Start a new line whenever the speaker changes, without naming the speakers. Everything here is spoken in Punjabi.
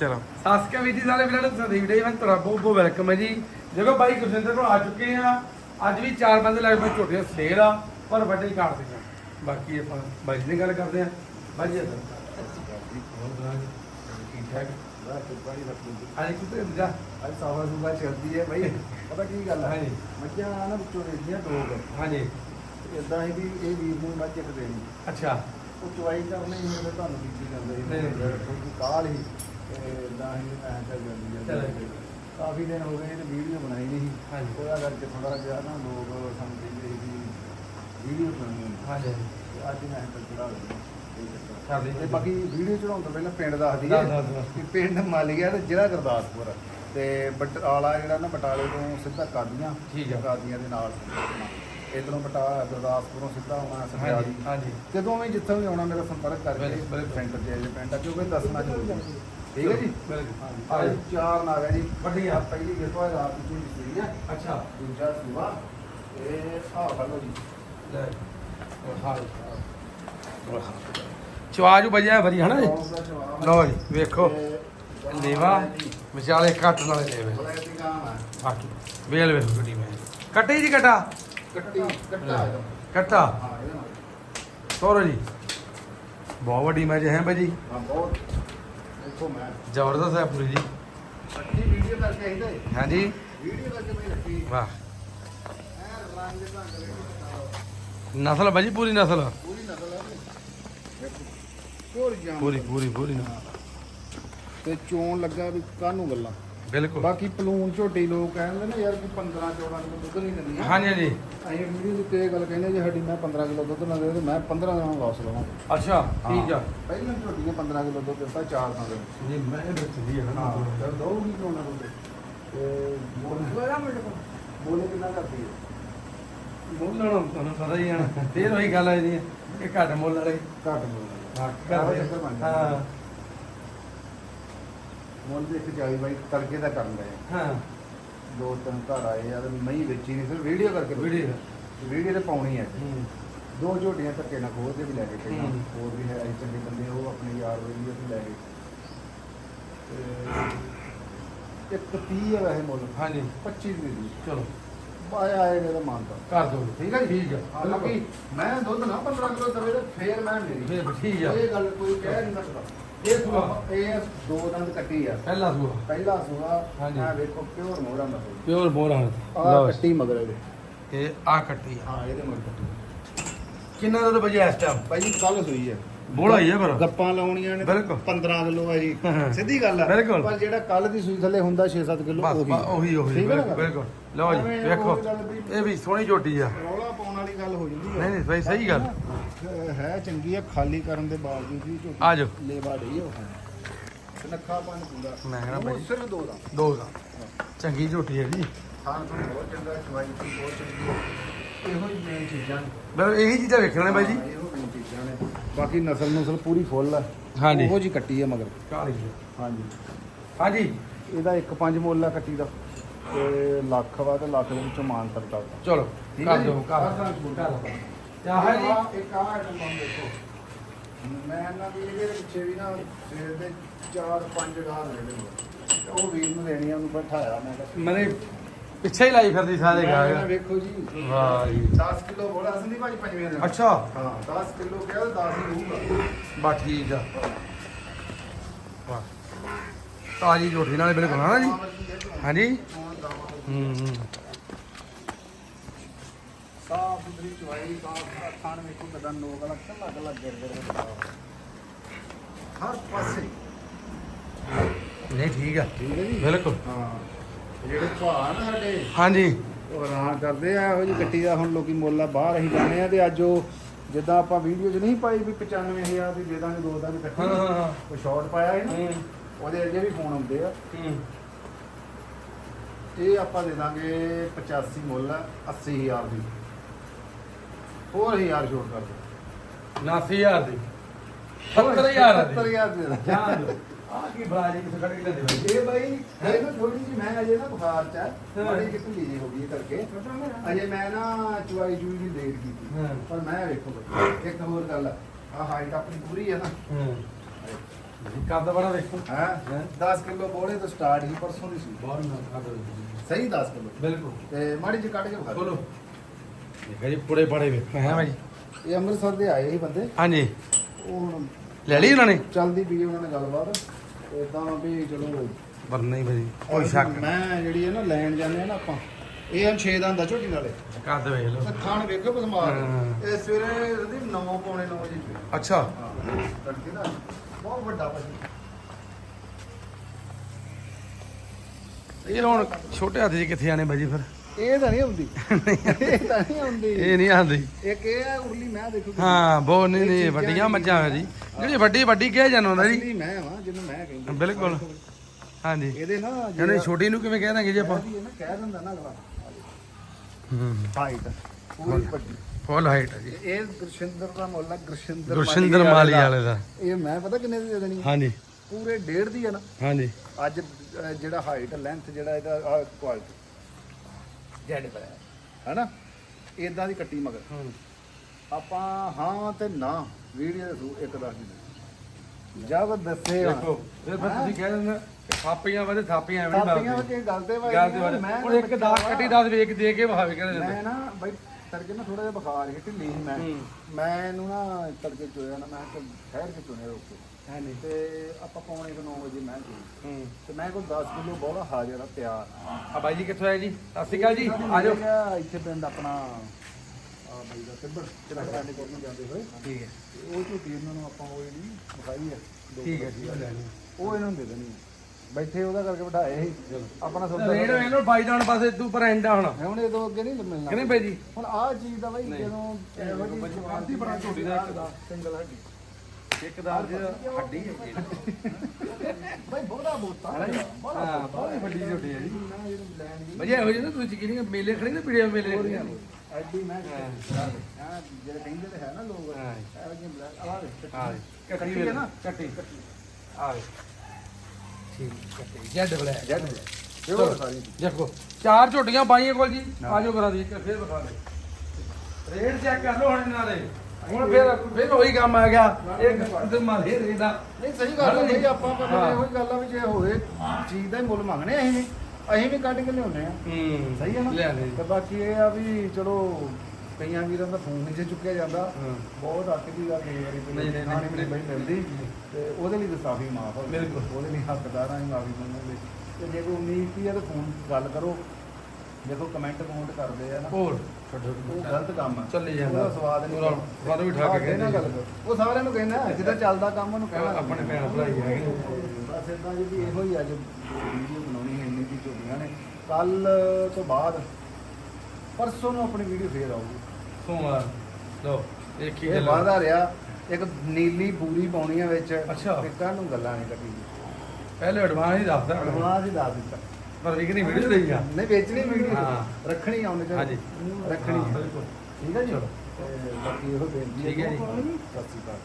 ਚਲੋ।
ਸਾਸਕਾ ਵੀਰ ਜੀ ਸਾਰੇ ਵੀਰਾਂ ਨੂੰ ਸਦੀਵ ਡੇ ਮੈਂ ਤੁਹਾਡਾ ਬਹੁਤ ਬਹੁਤ ਵੈਲਕਮ ਹੈ ਜੀ। ਦੇਖੋ ਬਾਈ ਗੁਰਜਿੰਦਰ ਕੋਲ ਆ ਚੁੱਕੇ ਆ। ਅੱਜ ਵੀ ਚਾਰ ਬੰਦੇ ਲੱਗ ਪਏ ਝੋਟੀਆਂ ਸੇਲ ਆ ਪਰ ਵੱਡੇ ਕਾਟ ਦੀਆਂ ਬਾਕੀ ਆਪਾਂ ਬਾਈ ਜੀ ਨਾਲ ਗੱਲ ਕਰਦੇ ਆ। ਬਾਈ ਜੀ ਹੋਰ ਸੁਣਾ ਜੀ? ਠੀਕ ਠਾਕ ਅੱਜ ਕਿਤੇ ਜਾ
ਅੱਜ ਸਾਵਾ ਸੁਬਾ ਚੱਲਦੀ ਹੈ ਭਾਈ ਪਤਾ ਕੀ ਗੱਲ ਹੈ
ਹਾਂਜੀ।
ਮੱਝਾਂ ਨਾ ਵਿੱਚੋਂ ਵੇਚਦੀਆਂ ਦੋ।
ਹਾਂਜੀ।
ਏਦਾਂ ਹੀ ਵੀ ਇਹ ਵੀਰ ਨੂੰ ਮੱਝ ਇੱਕ ਦੇਣੀ।
ਅੱਛਾ।
ਉਹ ਚਵਾਈ ਕਰਨੀ ਉਹਨੇ ਤੁਹਾਨੂੰ
ਨਹੀਂ, ਨਹੀਂ।
ਥੋੜੀ ਕਾਲ ਹੀ। ਤੇ ਏਦਾਂ ਹੀ ਮੈਂ ਚੱਲ ਜਾਂਦੀ ਹੈ
ਚੱਲ।
ਕਾਫੀ ਦਿਨ ਹੋ ਗਏ ਤੇ ਵੀਡੀਓ ਬਣਾਈ ਨਹੀਂ
ਹਾਂਜੀ।
ਉਹਦਾ ਕਰਕੇ ਥੋੜਾ ਜਿਹਾ ਨਾ ਲੋਕ ਕਹਿੰਦੇ ਸੀ ਵੀ ਵੀਡੀਓ ਬਣਾਉਣੀ ਹੈ।
ਹਾਂਜੀ
ਤੇ ਅੱਜ ਮੈਂ ਚੱਲ ਚੜਾ ਲਈ
ਕਰ ਲਈ।
ਤੇ ਬਾਕੀ ਵੀਡੀਓ ਚੜਾਉਣ ਤੋਂ ਪਹਿਲਾਂ ਪਿੰਡ ਦੱਸ ਦਈਏ। ਕਿ ਪਿੰਡ ਮਾਲੀਆ ਤੇ ਜ਼ਿਲ੍ਹਾ ਗੁਰਦਾਸਪੁਰ ਤੇ ਬਟਾਲਾ ਜਿਹੜਾ ਨਾ ਬਟਾਲੇ ਤੋਂ ਸਿੱਧਾ ਕਾਦੀਆਂ
ਠੀਕ ਆ।
ਕਾਦੀਆਂ ਦੇ ਨਾਲ ਇਧਰੋਂ ਬਟਾ ਗੁਰਦਾਸਪੁਰੋਂ ਸਿੱਧਾ ਆਉਣਾ ਸਫਿਆਦੀ
ਹਾਂਜੀ
ਜਦੋਂ ਵੀ ਜਿੱਥੇ ਵੀ ਆਉਣਾ ਮੇਰਾ ਸੰਪਰਕ ਕਰਕੇ
ਬਿਲਕੁਲ।
ਸੈਂਟਰ ਤੇ ਜੇ ਪਿੰਡ ਆ ਕਿਉਂਕਿ ਦੱਸਣਾ ਹੈ ਠੀਕ ਹੈ ਜੀ?
ਬਿਲਕੁਲ
ਆ ਚਾਰ ਨਾਗ ਹੈ ਜੀ।
ਵੱਡੀ ਆ।
ਪਹਿਲੀ ਵੇਖੋ ਇਹ ਰਾਤ ਦੀ ਸੂਈ ਹੈ
ਅੱਛਾ।
ਦੂਜਾ ਸੂਆ। ਤੇ ਆਹ ਫੜ ਲਓ ਜੀ।
ਲੈ। ਉਹ ਹਾਲ ਚਵਾਜੂ ਬਜਿਆ ਵਰੀ ਹਨਾ ਜੀ? ਲਓ ਜੀ ਵੇਖੋ। ਲੇਵਾ ਵਿਚਾਲੇ ਕੱਟ ਨਾਲੇ ਲੇਵੇ। ਬਾਕੀ ਵੇਲ ਵੇਖੋ ਗੱਡੀ ਮੈਂ। ਕੱਟੇ ਜੀ ਕਟਾ?
ਕੱਟੀ ਕੱਟਾ।
ਕੱਟਾ। ਤੋਰੋ ਜੀ। ਬਹੁਤ ਵੱਡੀ ਮੈਚ ਹੈ ਭਾਈ ਜੀ।
ਹਾਂ ਬਹੁਤ। ਦੇਖੋ ਮੈਂ।
ਜ਼ਬਰਦਸਤ ਹੈ ਪੂਰੀ ਜੀ।
ਅੱਛੀ ਵੀਡੀਓ ਕਰਕੇ ਆਈ ਤੇ।
ਹਾਂਜੀ।
ਵੀਡੀਓ ਕਰਕੇ ਮੈਂ ਰੱਖੀ।
ਵਾਹ।
ਐ ਰੰਗ ਦੇ ਢੰਗ ਦੇ
ਨਸਲ ਭਾਜੀ ਪੂਰੀ ਨਸਲ।
ਪੂਰੀ ਨਸਲ ਹੈ
ਪੂਰੀ ਪੂਰੀ ਪੂਰੀ।
ਤੇ ਚੋਣ ਲੱਗਾ ਵੀ ਕਾਹਨੂੰ ਗੱਲਾਂ।
ਬਿਲਕੁਲ।
ਬਾਕੀ ਪਲੂਨ ਝੋਟੀ ਲੋਕ ਕਹਿੰਦੇ ਨੇ ਯਾਰ ਕਿ 15 14 ਕਿਲੋ ਦੁੱਧ ਨਹੀਂ ਦਿੰਦੀਆਂ।
ਹਾਂਜੀ ਹਾਂਜੀ।
ਅਸੀਂ ਵੀਡੀਓ ਦੇ ਉੱਤੇ ਇਹ ਗੱਲ ਕਹਿੰਦੇ ਜੇ ਸਾਡੀ ਮੈਂ 15 ਕਿਲੋ ਦੁੱਧ ਨਾ ਦੇ ਤੇ ਮੈਂ 15 ਦਿਨਾਂ ਲਾਸ ਲਵਾਂ।
ਅੱਛਾ ਠੀਕ ਆ।
ਪਹਿਲਾਂ ਝੋਟੀਆਂ 15 ਕਿਲੋ ਦੁੱਧ ਦਿੱਤਾ 4 ਸਾਲ ਦੇ
ਜੀ ਮੈਂ ਦੱਸਦੀ ਹੈ।
ਹਾਂ ਦਊਗੀ ਕਿਉਂ ਨਾ ਦੁੱਧ। ਤੇ ਬੋਲੇ ਬੋਲੇ ਕਿੰਨਾ ਕਰਦੀ ਹੈ?
ਮੁੱਲ ਲੈਣਾ ਤੁਹਾਨੂੰ ਪਤਾ ਹੀ ਹੈ ਨਾ ਫੇਰ ਉਹੀ ਗੱਲ ਆ ਜੀ ਇਹ ਘੱਟ ਮੁੱਲ ਵਾਲੇ।
ਘੱਟ ਬੋਲੇ
ਹਾਂ। ਹਾਂ।
ਦੇ ਇੱਕ ਚਾਈ ਬਾਈ ਤੜਕੇ ਦਾ ਕਰਨ ਗਏ
ਹਾਂ।
ਦੋ ਤਿੰਨ ਘਰ ਆਏ ਆ ਤੇ ਨਹੀਂ ਵੇਚੀ ਨਹੀਂ ਸਿਰ ਵੀਡੀਓ ਕਰਕੇ
ਵੀਡੀਓ।
ਵੀਡੀਓ ਤੇ ਪਾਉਣੀ ਹੈ
ਹੂੰ।
ਦੋ ਝੋਟੀਆਂ ਧੱਕੇ ਨਾਲ ਖੋਲ ਕੇ ਵੀ ਲੈ ਕੇ ਗਏ
ਹੂੰ।
ਹੋਰ ਵੀ ਹੈ ਆਈ ਚੰਗੇ ਬੰਦੇ ਉਹ ਆਪਣੇ ਯਾਰ ਵੀਡੀਓ ਵੀ ਲੈ ਗਏ। ਤੇ ਇੱਕ 30 ਹੈ ਵੈਸੇ ਮੁੱਲ।
ਹਾਂਜੀ।
25 ਦੀ ਦੀ।
ਚਲੋ।
ਆਇਆ ਆਏ ਮੇਰਾ ਮਾਨਤਾ।
ਕਰ ਦੋ।
ਠੀਕ ਹੈ
ਠੀਕ ਆ।
ਹਾਲਾਂਕਿ ਮੈਂ ਦੁੱਧ ਨਾ 15 ਕਿਲੋ ਦਵੇ ਤੇ ਫੇਰ ਮੈਂ ਮੇਰੀ
ਠੀਕ ਆ।
ਇਹ ਗੱਲ ਕੋਈ ਕਹਿ ਨਹੀਂ ਸਕਦਾ।
ਇਹ ਸੁਆ
ਇਹ ਦੋ ਦੰਦ ਕੱਟੀ ਆ।
ਪਹਿਲਾ ਸੁਆ।
ਪਹਿਲਾ ਸੂਆ
ਹਾਂਜੀ।
ਮੈਂ ਵੇਖੋ ਪਿਓਰ ਮੋੜਾ ਨਾ
ਪਿਓਰ ਬੋਰਾ
ਆ ਕੱਟੀ ਮਗਰ ਇਹਦੇ।
ਇਹ ਆ ਕੱਟੀ ਆ।
ਹਾਂ ਇਹਦੇ ਮਗਰ ਕੱਟੀ।
ਕਿੰਨਾ ਦੁੱਧ ਵਜਿਆ ਇਸ ਟਾਈਮ
ਭਾਈ ਕੱਲ ਸੂਈ ਹੈ
ਬੋਲਾ ਹੀ ਹੈ ਪਰ
ਗੱਪਾਂ ਲਾਉਣੀਆਂ ਨੇ
ਬਿਲਕੁਲ।
15 ਕਿਲੋ ਹੈ ਜੀ ਸਿੱਧੀ ਗੱਲ ਹੈ
ਬਿਲਕੁਲ।
ਪਰ ਜਿਹੜਾ ਕੱਲ ਦੀ ਸੂਈ ਥੱਲੇ ਹੁੰਦਾ 6-7 ਕਿਲੋ
ਬਸ ਬਸ ਉਹੀ ਉਹੀ।
ਠੀਕ ਹੈ ਨਾ?
ਬਿਲਕੁਲ
ਗੱਲ?
ਬਿਲਕੁਲ। ਲਓ ਜੀ
ਐਵੇਂ
ਵੇਖੋ।
ਉਹੀ ਗੱਲ ਵੀ-
ਇਹ ਵੀ ਸੋਹਣੀ ਝੋਟੀ ਆ।
ਰੌਲਾ ਪਾਉਣ ਵਾਲੀ ਗੱਲ ਹੋ ਜਾਂਦੀ
ਨਹੀਂ ਨਹੀਂ ਸਹੀ ਸਹੀ ਗੱਲ।
ਹੈ ਹੈ ਚੰਗੀ ਹੈ ਖਾਲੀ ਕਰਨ ਦੇ ਬਾਵਜੂਦ ਵੀ ਝੋਟੀ
ਆ ਜਾਓ।
ਲੇਵਾ ਡਈ ਉਹ ਨੱਖਾ ਪਾਣ ਪੂਰਾ।
ਮੈਂ
ਉਹ
ਭਾਈ-
ਸਿਰਫ ਦੋ ਦਾ।
ਦੋ ਦਾ। ਚੰਗੀ ਝੋਟੀ ਹੈ ਜੀ।
ਖਾਣ ਤੋਂ ਬਹੁਤ ਚੰਗਾ ਚਵਾਈ ਬਹੁਤ ਚੰਗੀ ਹੈ। ਇਹੋ ਹੀ ਮੇਨ ਚੀਜ਼ਾਂ ਨੇ।
ਬਸ ਇਹੀ ਚੀਜ਼ਾਂ ਵੇਖਣੇ ਨੇ ਬਾਈ ਜੀ।
ਹਾਂ, ਬਾਕੀ ਨਸਲ ਨਸਲ ਪੂਰੀ ਫੁੱਲ ਹੈ
ਹਾਂਜੀ।
ਉਹੋ ਜੀ ਕੱਟੀ ਹੈ ਮਗਰ।
ਕਾਲੀ
ਹਾਂਜੀ।
ਹਾਂਜੀ।
ਇਹਦਾ 1.5 ਮੁੱਲ ਹੈ ਕੱਟੀ ਦਾ। ਤੇ ਲੱਖ ਵਾ ਤੇ ਲੱਖ ਦੇ ਵਿੱਚੋਂ ਮਾਨ ਕਰਤਾ
ਚਲੋ ਕਰ
ਹੈ
ਦੋ
ਜੀ?
ਕਰ
ਕਰ ਦਾਂਗੇ।
ਕਰ ਕਿਆ ਹੈ ਜੀ?
ਇੱਕ ਆਹ ਆਈਟਮ ਤੁਹਾਨੂੰ ਦੇਖੋ। ਮੈਂ ਇਹਨਾਂ ਦੀ ਇਹਦੇ ਪਿੱਛੇ ਵੀ ਨਾ ਸਵੇਰ ਦੇ 4-5 ਗਾਹ ਦੇ ਨੇ ਤੇ ਉਹ ਵੀਰ ਨੂੰ ਦੇਣੀ ਉਹਨੂੰ ਬਿਠਾਇਆ ਮੈਂ ਕਿਹਾ
ਮਨੇ ਪਿੱਛੇ ਹੀ ਲਾਈ ਫਿਰਦੀ ਸਾਰੇ
ਮੈਂ ਕਿਹਾ
ਗਾ
ਵੇਖੋ ਜੀ।
ਵਾਹ ਜੀ।
10 ਕਿਲੋ ਬੋਲਾ ਅਸਲੀ ਭਾਜੀ ਪੰਜਵੇਂ ਦਿਨ।
ਅੱਛਾ।
ਹਾਂ 10 ਕਿਲੋ ਕਿਹਾ ਤਾਂ 10 ਹੀ ਹੋਊਗਾ।
ਬਾ ਠੀਕ ਆ। ਵਾਹ। ਤਾਜੀ ਝੋਟੀ ਨਾਲ ਬਿਲਕੁਲ ਹਾਂ ਜੀ? ਹਾਂਜੀ? ਹੂੰ ਹੂੰ।
ਸਾਫ਼ ਸੁਥਰੀ ਚਵਾਈ ਸਾਫ਼ ਖਾਣ ਵੇਖੋ ਕਦਾਂ ਨੋਕ ਵਾਲਾ ਕੱਲਾ ਕੱਲਾ ਗਿਰ ਗਿਰ ਕੇ ਦਿੱਤਾ ਹੋਇਆ। ਹਰ ਪਾਸੇ।
ਨਹੀਂ ਠੀਕ ਆ।
ਠੀਕ ਹੈ ਜੀ?
ਬਿਲਕੁਲ।
ਹਾਂ। ਜਿਹੜੇ ਭਾ ਨਾ ਸਾਡੇ
ਹਾਂਜੀ।
ਉਹ ਹੈਰਾਨ ਕਰਦੇ ਆ ਇਹੋ ਜੀ ਗੱਟੀ ਦਾ ਹੁਣ ਲੋਕੀ ਮੁੱਲ ਆ ਬਾਹਰ ਅਸੀਂ ਜਾਣੇ ਆ ਤੇ ਅੱਜ ਉਹ ਜਿੱਦਾਂ ਆਪਾਂ ਵੀਡੀਓ 'ਚ ਨਹੀਂ ਪਾਈ ਵੀ 95000 ਦੀ ਦੇ ਦਾਂਗੇ ਦੋ ਦਾਂਗੇ
ਹਾਂ ਹਾਂ
ਇਕੱਠੀ
ਹਾਂ।
ਉਹ ਸ਼ਾਰਟ ਪਾਇਆ ਸੀ ਨਾ
ਹੂੰ।
ਉਹਦੇ ਅੱਗੇ ਵੀ ਫੋਨ ਆਉਂਦੇ ਆ।
ਹੂੰ।
ਇਹ ਆਪਾਂ ਦੇ ਦਾਂਗੇ 85 ਮੁੱਲ ਆ, 80000 ਦੀ। ਹੋਰ ਹਜ਼ਾਰ ਛੋਟ ਕਰ ਦੇ।
90000 ਦੀ। 70000 ਦੀ।
70000 ਦੇ। ਦਾਂਗੇ।
ਜਾਨ ਆ ਕੀ ਬਰਾਜੀ ਕਿਥੇ ਕੱਢ ਕੇ ਲੈਂਦੇ ਬਾਈ।
ਇਹ ਬਾਈ ਇਹ ਨਾ ਥੋੜੀ ਜਿਹੀ ਮੈਂ ਅਜੇ ਨਾ ਬੁਖਾਰ ਚ ਆ
ਹਾਂ।
ਮਾੜੀ ਜਿਹੀ ਢਿੱਲੀ ਜਿਹੀ ਹੋ ਗਈ ਇਹ ਕਰਕੇ। ਅਜੇ ਮੈਂ ਨਾ ਚੁਆਈ ਚੂਈ ਦੀ ਲੇਟ ਕੀਤੀ।
ਹਾਂ।
ਪਰ ਮੈਂ ਵੇਖੋ ਬਈ, ਇੱਕ ਹੋਰ ਗੱਲ ਆ। ਆਹ ਹਾਈਟ ਆਪਣੀ ਪੂਰੀ ਹੈ ਨਾ।
ਹੂੰ। ਕੱਦ ਬੜਾ ਵੇਖੋ।
ਹੈ?
ਹੈਂ?
10 ਕਿਲੋ ਬੋਲੇ ਤੋਂ ਸਟਾਰਟ ਹੀ ਪਰਸੋਂ ਦੀ ਸੀ।
ਬਹੁਤ ਨਾ ਕੱਦ ਵੇਖੋ
ਸਹੀ 10 ਕਿਲੋ।
ਬਿਲਕੁਲ।
ਤੇ ਮਾੜੀ ਜਿਹੀ ਕੱਢ ਕੇ ਦਿਓ।
ਬੋਲੋ ਦੇਖੋ ਜੀ ਪੂਰੇ ਬੜੇ ਵੇਖੋ ਹੈ ਭਾਈ
ਇਹ ਅੰਮ੍ਰਿਤਸਰ ਦੇ ਆਏ ਸੀ ਬੰਦੇ।
ਹਾਂਜੀ।
ਉਹ ਹੁਣ
ਲੈ ਲਈ ਉਹਨਾਂ ਨੇ?
ਚੱਲਦੀ ਪਈ ਉਹਨਾਂ ਨਾਲ ਗੱਲਬਾਤ। ਇਦਾਂ ਵੀ ਚਲੋ
ਪਰ ਨਹੀਂ ਭਾਜੀ ਕੋਈ ਸ਼ੱਕ ਨਹੀਂ।
ਮੈਂ ਜਿਹੜੀ ਹੈ ਨਾ ਲੈਣ ਜਾਂਦੇ ਆ ਨਾ ਆਪਾਂ ਇਹ ਹਨ 6 ਦਾ ਹੁੰਦਾ ਝੋਟੀ ਨਾਲੇ।
ਕੱਦ ਵੇਖ ਲਓ।
ਤੇ ਖਾਣ ਵੇਖੋ ਬਸਮਾਰ।
ਹਾਂ।
ਇਹ ਸਵੇਰੇ ਉਹਦੀ 9 ਪੌਣੇ 9 ਵਜੇ ਚੋਈ।
ਅੱਛਾ।
ਹਾਂ ਤੜਕੇ ਦਾ। ਬਹੁਤ ਵੱਡਾ ਭਾਜੀ।
ਇਹ ਹੁਣ ਛੋਟੇ ਹੱਥ 'ਚ ਕਿੱਥੇ ਆਣੇ ਬਾਜੀ ਫਿਰ?
ਇਹ ਤਾਂ ਨਹੀਂ ਹੁੰਦੀ ਇਹ ਤਾਂ ਨਹੀਂ ਹੁੰਦੀ
ਇਹ ਨਹੀਂ ਆਂਦੀ
ਇੱਕ ਇਹ ਹੈ ਉਰਲੀ ਮੈਂ ਦੇਖੋ
ਹਾਂ ਬਹੁਤ ਨਹੀਂ ਨਹੀਂ ਵੱਡੀਆਂ ਮੱਝਾਂ ਜੀ। ਜਿਹੜੀ ਵੱਡੀ ਵੱਡੀ ਕਿਹਾ ਜਾਂਦਾ ਹੁੰਦਾ ਜੀ?
ਮੈਂ ਵਾਂ ਜਿਹਨੂੰ ਮੈਂ ਕਹਿੰਦਾ।
ਬਿਲਕੁਲ। ਹਾਂਜੀ।
ਇਹਦੇ ਨਾ
ਇਹਨੇ ਛੋਟੀ ਨੂੰ ਕਿਵੇਂ ਕਹਿ ਦਾਂਗੇ ਜੀ ਆਪਾਂ?
ਕਹਿ ਦਿੰਦਾ ਨਾ ਅਗਲਾ।
ਹੂੰ।
ਹਾਈਟ ਪੂਰੀ ਵੱਡੀ।
ਫੁੱਲ ਹਾਈਟ ਹੈ ਜੀ।
ਇਹ ਗੁਰਸ਼ਿੰਦਰ ਦਾ ਮੁੱਲ ਹੈ ਗੁਰਸ਼ਿੰਦਰ
ਗੁਰਸ਼ਿੰਦਰ ਮਾਲੀ ਵਾਲੇ ਦਾ।
ਇਹ ਮੈਂ ਪਤਾ ਕਿੰਨੇ ਦੀ ਦੇ ਦੇਣੀ ਹੈ?
ਹਾਂਜੀ।
ਪੂਰੇ ਡੇਢ ਦੀ ਹੈ ਨਾ।
ਹਾਂਜੀ।
ਅੱਜ ਜਿਹੜਾ ਹਾਈਟ ਲੈਂਥ ਜਿਹੜਾ ਇਹਦਾ ਆ ਕੁਆਲਿਟੀ ਜੈਡ ਪਿਆ ਹੈਨਾ? ਇਦਾਂ ਦੀ ਕੱਟੀ ਮਗਰ। ਆਪਾਂ ਹਾਂ ਤੇ ਨਾ ਵੀਡੀਓ ਦੇ ਥਰੂ ਇੱਕ ਦੱਸ ਦਿੰਦੇ ਜਬ ਦੱਸੇ
ਦੇਖੋ ਫਿਰ ਤੁਸੀਂ ਕਹਿ ਦਿੰਦੇ ਥਾਪੀਆਂ ਵਾਦੇ ਥਾਪੀਆਂ ਐਵੇਂ
ਥਾਪੀਆਂ
ਮਾਰਦੇ।
ਵਿੱਚ ਗੱਲ ਤੇ ਭਾਈ
ਗੱਲ ਬਾਰੇ
ਮੈਂ
ਹੁਣ ਇੱਕ 10 ਕੱਟੀ 10 ਵੇਖ ਦੇ ਕੇ ਵਹਾਵੇ ਕਹਿੰਦੇ
ਮੈਂ
ਜਾਂਦੇ
ਨਾ ਬਾਈ ਤੜਕੇ ਨਾ ਥੋੜਾ ਜਿਹਾ ਬੁਖਾਰ ਸੀ ਢਿੱਲੀ ਸੀ ਮੈਂ। ਮੈਂ ਇਹਨੂੰ ਨਾ ਤੜਕੇ ਚੋਇਆ ਨਾ ਮੈਂ ਕਿਹਾ ਠਹਿਰ ਕੇ ਚੁਣਿਆ ਰੋਕ
ਹਾਂਜੀ।
ਤੇ ਆਪਾਂ ਪੌਣੇ 9 ਵਜੇ ਮੈਂ ਚੋਈ
ਹੂੰ।
ਤੇ ਮੈਂ ਕੋਲ 10 ਕਿਲੋ ਬੋਲਾ ਹਾਜ਼ਰ ਆ ਤਿਆਰ
ਆ। ਬਾਈ ਜੀ ਕਿੱਥੋਂ ਆਏ ਜੀ? ਸਤਿ ਸ਼੍ਰੀ ਅਕਾਲ ਜੀ। ਆ ਜਾਓ।
ਇੱਥੇ ਪਿੰਡ ਆਪਣਾ ਆ ਬਾਈ ਦਾ ਤਿੱਬੜ ਜਿਹੜਾ ਸਾਡੇ ਕੋਲ ਨੂੰ ਜਾਂਦੇ ਹੋਏ।
ਠੀਕ ਹੈ।
ਤੇ ਉਹ ਝੋਟੀ ਇਹਨਾਂ ਨੂੰ ਆਪਾਂ ਉਹ ਜਿਹੜੀ ਵਿਖਾਈ ਹੈ ਦੋ
ਠੀਕ ਹੈ ਆ ਲੈਣੀ
ਉਹ ਇਹਨਾਂ ਨੂੰ ਦੇ ਦੇਣੀ ਹੈ। ਬੈਠੇ ਉਹਦਾ ਕਰਕੇ ਬਿਠਾਏ ਸੀ। ਆਪਣਾ ਸੌਦਾ
ਰੇਡ ਲਓ ਬਾਈ ਜਾਣ ਪਾਸੇ ਤੂੰ ਪਰ ਐਂਡ ਹੁਣ।
ਹੁਣ ਇਹ ਤੋਂ ਅੱਗੇ ਨਹੀਂ ਮਿਲਣਾ।
ਕਿਹਨੇ ਬਾਈ ਜੀ?
ਹੁਣ ਆਹ ਚੀਜ਼ ਦਾ ਬਾਈ। ਜਦੋਂ ਇਹੋ ਜਿਹੀ
ਬੜਾ ਝੋਟੀ ਦਾ ਇੱਕ ਦਾ।
ਸਿੰਗਲ ਹੱਡੀ
ਇੱਕ ਦਾ ਹੱਡੀ ਹੈ
ਬਾਈ ਬਹੁਤਾ ਬੋਤਾ।
ਹੈ ਜੀ? ਹਾਂ ਬਹੁਤ ਹੀ ਵੱਡੀ ਝੋਟੀ ਹੈ ਜੀ।
ਨਾ ਇਹਨੂੰ ਲੈਣ ਦੀ
ਵਧੀਆ ਇਹੋ ਜਿਹੇ ਨਾ ਤੁਸੀਂ ਕਿਹਨੇ ਮੇਲੇ ਖੜੇ ਨਾ ਪੀੜੇ ਮੇਲੇ
ਹੋਰ
ਖੜੇ
ਨਹੀਂ। ਐਡੀ ਮੈਂ ਹਾਂ। ਜਿਹੜੇ ਕਹਿੰਦੇ ਤੇ ਹੈ ਨਾ ਲੋਕ
ਹਾਂ।
ਇਹੋ ਜਿਹੇ ਬਲੈਕ ਆਹ ਦੇਖ
ਹਾਂ
ਕੱਟੀ
ਕੱਟੀ
ਹੈ ਨਾ?
ਕੱਟੀ। ਆ ਵੇ ਠੀਕ ਕੱਟੀ। Z black.
ਜੱਟ
ਚਲੋ।
ਚਲੋ ਸਾਰੀ
ਦੇਖੋ ਚਾਰ ਝੋਟੀਆਂ ਬਾਈਆਂ ਕੋਲ ਜੀ। ਆਜੋ ਕਰਾ ਦੀ ਫਿਰ ਵਿਖਾ ਦੇ। ਰੇਟ ਚੈੱਕ ਕਰ ਲਓ ਹੁਣ ਇਹਨਾਂ ਦੇ। ਹੁਣ ਫਿਰ ਫਿਰ ਉਹੀ ਕੰਮ ਆ ਗਿਆ। ਇੱਕ ਤੇ ਮਾਰੇ ਰੇਟ ਦਾ
ਨਹੀਂ ਸਹੀ ਗੱਲ ਹੈ। ਬਈ ਆਪਾਂ ਪਰ। ਇਹੋ ਹੀ ਗੱਲ ਆ ਵੀ ਜੇ ਹੋਵੇ ਚੀਜ਼ ਦਾ ਹੀ ਮੁੱਲ ਮੰਗਣੇ ਅਸੀਂ ਅਸੀਂ ਵੀ ਕੱਢ ਕੇ ਲਿਆਉਂਦੇ ਆ।
ਹੂੰ।
ਸਹੀ ਹੈ ਨਾ? ਤੇ ਬਾਕੀ ਇਹ ਆ ਵੀ ਚਲੋ ਕਈਆਂ ਵੀਰਾਂ ਦਾ ਫੋਨ ਨਹੀਂ ਜੇ ਚੁੱਕਿਆ ਜਾਂਦਾ। ਬਹੁਤ ਅੱਕ ਦੀ ਗੱਲ ਕਈ ਵਾਰੀ
ਨਹੀਂ, ਨਹੀਂ, ਨਹੀਂ।
ਬਈ ਮਿਲਦੀ। ਤੇ ਉਹਦੇ ਲਈ ਤਾਂ ਸਾਫੀ ਮਾਫ ਹੋ
ਬਿਲਕੁਲ।
ਉਹਦੇ ਲਈ ਹੱਕਦਾਰਾਂ ਹੀ ਮਾਫੀ ਮੰਗਣਗੇ ਤੇ ਜੇ ਕੋਈ ਉਮੀਦ ਕੀ ਹੈ ਤਾਂ ਫੋਨ ਗੱਲ ਕਰੋ। ਦੇਖੋ ਕਮੈਂਟ ਕਮੈਂਟ ਕਰਦੇ ਆ ਨਾ।
ਹੋਰ।
ਉਹ ਗਲਤ ਕੰਮ ਆ।
ਚੱਲੀ ਜਾਂਦਾ।
ਉਹਦਾ ਸਵਾਦ ਨਹੀਂ
ਉਹਦਾ ਸਵਾਦ ਵੀ ਠੱਗ
ਸਾਡੇ ਨਾਲ
ਕਹਿੰਦੇ
ਗੱਲ। ਕਰੋ। ਉਹ ਸਾਰਿਆਂ ਨੂੰ ਕਹਿੰਦਾ ਜਿੱਦਾਂ ਚੱਲਦਾ ਕੰਮ ਉਹਨੂੰ ਕਹਿਣਾ।
ਆਪਣੇ ਭੈਣ ਭਰਾ ਹੀ ਹੈਗੇ
ਬਸ ਇਦਾਂ ਜੀ ਵੀ ਇਹੋ ਹੀ ਅੱਜ ਵੀਡੀਓ ਬਣਾਉਣੀ ਹੈ ਇੰਨੀ ਦੀ ਝੋਟੀਆਂ ਨੇ। ਕੱਲ ਤੋਂ ਬਾਅਦ ਪਰਸੋਂ ਨੂੰ ਆਪਣੀ ਵੀਡੀਓ ਫੇਰ ਆਊਗੀ।
ਸੋਮਵਾਰ। ਲੋ ਦੇਖੀ
ਇਹ
ਚੱਲੋ।
ਵਾਅਦਾ ਰਿਹਾ। ਇੱਕ ਨੀਲੀ ਪੂਰੀ ਪਾਉਣੀ ਹੈ ਵਿੱਚ।
ਅੱਛਾ।
ਤੇ ਕੱਲ ਨੂੰ ਗੱਲਾਂ ਨਹੀਂ ਕੱਢੀ
ਪਹਿਲੇ ਐਡਵਾਂਸ ਹੀ ਦੱਸਦਾ
ਅਡਵਾਂਸ ਹੀ ਦੱਸ ਦਿੱਤਾ।
ਪਰ ਵਿਕਣੀ ਵੀਡੀਓ ਦੇਈ ਆ
ਨਹੀਂ ਵੇਚਣੀ ਵੀਡੀਓ
ਹਾਂ।
ਰੱਖਣੀ ਆਉਣੇ ਤੇ
ਹਾਂਜੀ।
ਰੱਖਣੀ
ਹਾਂ, ਬਿਲਕੁਲ
ਠੀਕ ਹੈ ਜੀ। ਤੇ ਬਾਕੀ ਇਹੋ ਬੇਨਤੀ
ਠੀਕ ਹੈ ਜੀ।
ਸਤਿ ਸ਼੍ਰੀ ਅਕਾਲ